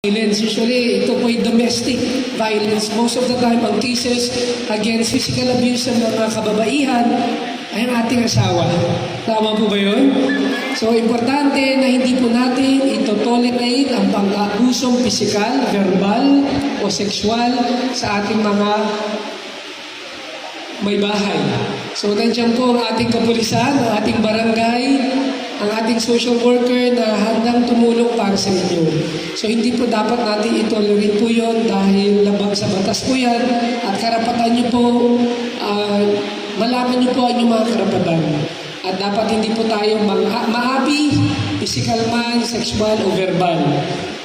Violence, usually ito po yung domestic violence. Most of the time, ang cases against physical abuse ng mga kababaihan ay ang ating asawa. Tama po ba yun? So, importante na hindi po natin ito tolerate ang pang-abusong physical, verbal, o sexual sa ating mga may bahay. So, nandiyan po ang ating kapulisan, ang ating barangay, ang ating social worker na handang tumulong para sa inyo. So, hindi po dapat natin itolerate po yun dahil labag sa batas po yan at karapatan nyo po, ah, malaman nyo po ang inyong mga karapatan. At dapat hindi po tayo ma- maapi, physical man, sexual o verbal.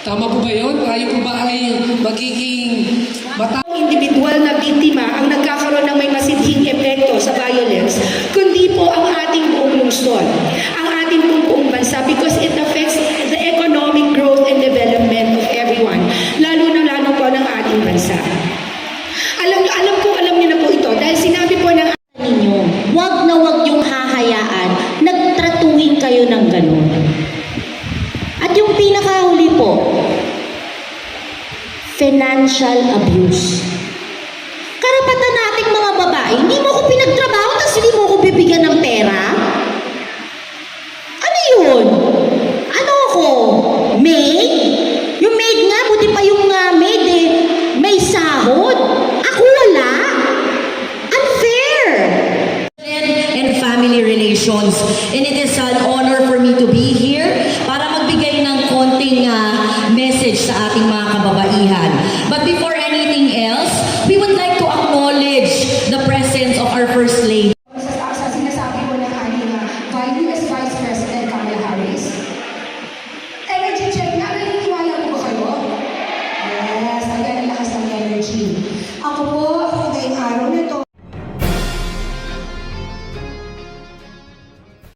Tama po ba yun? Tayo po ba ay magiging mata individual na biktima ang nagkakaroon ng may masidhing epekto sa violence, kundi po ang ating buong lungsod, because it affects the economic growth and development of everyone, lalo na lalo po ng ating bansa. Alam, alam ko, alam niyo na po ito dahil sinabi po ng ninyo, wag na wag yung hahayaan, nagtratuhin kayo ng ganun. At yung pinakahuli po, financial abuse. Karapatan nating mga babae, hindi mo ako relations. And it is an honor for me to be here para magbigay ng konting ah, message sa ating mga kababaihan. But before